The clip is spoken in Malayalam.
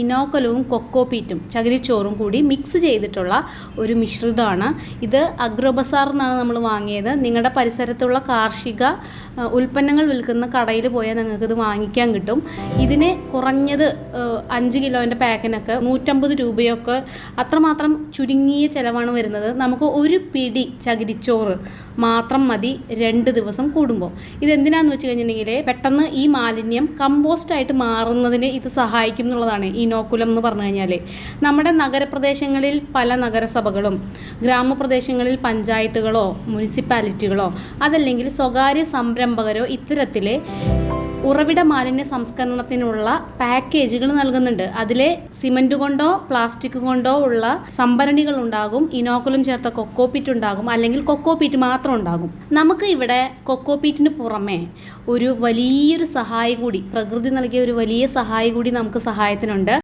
ഇനോക്കലവും കൊക്കോപീറ്റും ചകിരിച്ചോറും കൂടി മിക്സ് ചെയ്തിട്ടുള്ള ഒരു മിശ്രിതമാണ്. ഇത് അഗ്രോബസാർ എന്നാണ് നമ്മൾ വാങ്ങിയത്. നിങ്ങളുടെ പരിസരത്തുള്ള കാർഷിക ഉൽപ്പന്നങ്ങൾ വിൽക്കുന്ന കടയിൽ പോയാൽ നിങ്ങൾക്കിത് വാങ്ങിക്കാൻ കിട്ടും. ഇതിനെ കുറഞ്ഞത് അഞ്ച് കിലോന്റെ പാക്കിനൊക്കെ നൂറ്റമ്പത് രൂപയൊക്കെ അത്രമാത്രം ചുരുങ്ങിയ ചിലവാണ് വരുന്നത്. നമുക്ക് ഒരു പിടി ചകിരിച്ചോറ് മാത്രം മതി രണ്ട് ദിവസം കൂടുമ്പോൾ. ഇതെന്തിനാന്ന് വെച്ച് കഴിഞ്ഞിട്ടുണ്ടെങ്കിൽ പെട്ടെന്ന് ഈ മാലിന്യം കമ്പോസ്റ്റായിട്ട് മാറുന്നതിന് ഇത് സഹായിക്കും എന്നുള്ളതാണ് ഇനോക്കുലം എന്ന് പറഞ്ഞു കഴിഞ്ഞാൽ നമ്മുടെ നഗരപ്രദേശങ്ങളിൽ പല നഗരസഭകളും ഗ്രാമപ്രദേശങ്ങളിൽ പഞ്ചായത്തുകളോ മുനിസിപ്പാലിറ്റികളോ അതല്ലെങ്കിൽ സ്വകാര്യ സംരംഭകരോ ഇത്തരത്തിലെ ഉറവിട മാലിന്യ സംസ്കരണത്തിനുള്ള പാക്കേജുകൾ നൽകുന്നുണ്ട്. അതിലെ സിമന്റ് കൊണ്ടോ പ്ലാസ്റ്റിക് കൊണ്ടോ ഉള്ള സംഭരണികൾ ഉണ്ടാകും. ഇനോക്കുലം ചേർത്ത കൊക്കോപീറ്റ് ഉണ്ടാകും. അല്ലെങ്കിൽ കൊക്കോപീറ്റ് മാത്രം ഉണ്ടാകും. നമുക്ക് ഇവിടെ കൊക്കോപീറ്റിന് പുറമെ ഒരു വലിയൊരു സഹായി കൂടി പ്രകൃതി നൽകിയ ഒരു വലിയ സഹായി കൂടി നമുക്ക് സഹായത്തിനുണ്ട്.